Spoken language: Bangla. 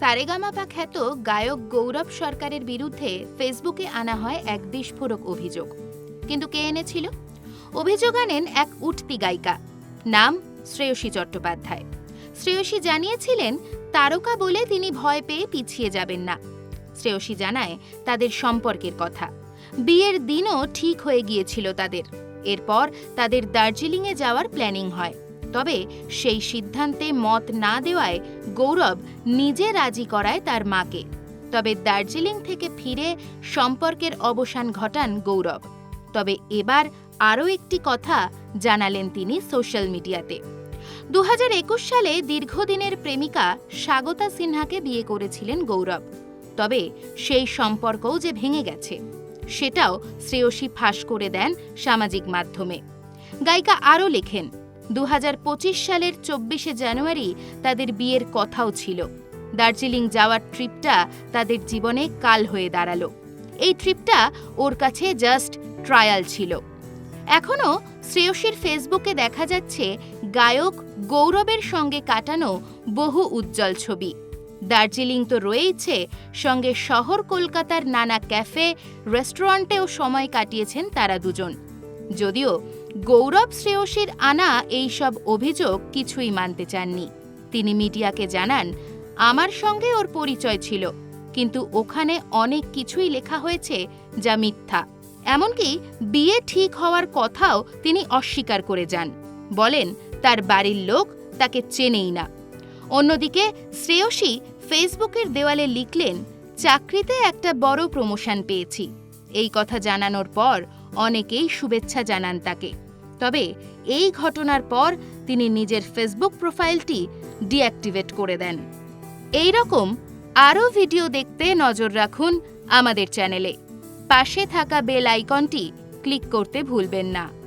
সারেগামাপা খ্যাত গায়ক গৌরব সরকারের বিরুদ্ধে ফেসবুকে আনা হয় এক বিস্ফোরক অভিযোগ। কিন্তু কে এনেছিল? অভিযোগ আনেন এক উঠতি গায়িকা, নাম শ্রেয়সী চট্টোপাধ্যায়। শ্রেয়সী জানিয়েছিলেন, তারকা বলে তিনি ভয় পেয়ে পিছিয়ে যাবেন না। শ্রেয়সী জানায়, তাদের সম্পর্কের কথা। বিয়ের দিনও ঠিক হয়ে গিয়েছিল তাদের। এরপর তাদের দার্জিলিংয়ে যাওয়ার প্ল্যানিং হয়। তবে সেই সিদ্ধান্তে মত না দেওয়ায় গৌরব নিজে রাজি করায় তার মাকে। তবে দার্জিলিং থেকে ফিরে সম্পর্কের অবসান ঘটান গৌরব। তবে এবার আরও একটি কথা জানালেন তিনি সোশ্যাল মিডিয়াতে। দু হাজার একুশ সালে দীর্ঘদিনের প্রেমিকা স্বাগতা সিনহাকে বিয়ে করেছিলেন গৌরব। তবে সেই সম্পর্কও যে ভেঙে গেছে, সেটাও শ্রেয়সী ফাঁস করে দেন সামাজিক মাধ্যমে। গায়িকা আরও লেখেন দু হাজার পঁচিশ সালের চব্বিশে জানুয়ারি তাদের বিয়ের কথাও ছিল। দার্জিলিং যাওয়ার ট্রিপটা তাদের জীবনে কাল হয়ে দাঁড়াল। এই ট্রিপটা ওর কাছে জাস্ট ট্রায়াল ছিল। এখনও শ্রেয়সীর ফেসবুকে দেখা যাচ্ছে গায়ক গৌরবের সঙ্গে কাটানো বহু উজ্জ্বল ছবি। দার্জিলিং তো রয়েইছে, সঙ্গে শহর কলকাতার নানা ক্যাফে, রেস্টুরেন্টেও সময় কাটিয়েছেন তারা দুজন। যদিও গৌরব শ্রেয়সীর আনা এই সব অভিযোগ কিছুই মানতে চাননি। তিনি মিডিয়াকে জানান, আমার সঙ্গে ওর পরিচয় ছিল, কিন্তু ওখানে অনেক কিছুই লেখা হয়েছে যা মিথ্যা। এমনকি বিয়ে ঠিক হওয়ার কথাও তিনি অস্বীকার করে যান। বলেন, তার বাড়ির লোক তাকে চেনেই না। অন্যদিকে, শ্রেয়সী ফেসবুকের দেওয়ালে লিখলেন, চাকরিতে একটা বড় প্রমোশন পেয়েছি। এই কথা জানানোর পর অনেকেই শুভেচ্ছা জানান তাকে। তবে এই ঘটনার পর তিনি নিজের ফেসবুক প্রোফাইলটি ডিঅ্যাক্টিভেট করে দেন। এই রকম আরও ভিডিও দেখতে নজর রাখুন আমাদের চ্যানেলে। পাশে থাকা বেল আইকনটি ক্লিক করতে ভুলবেন না।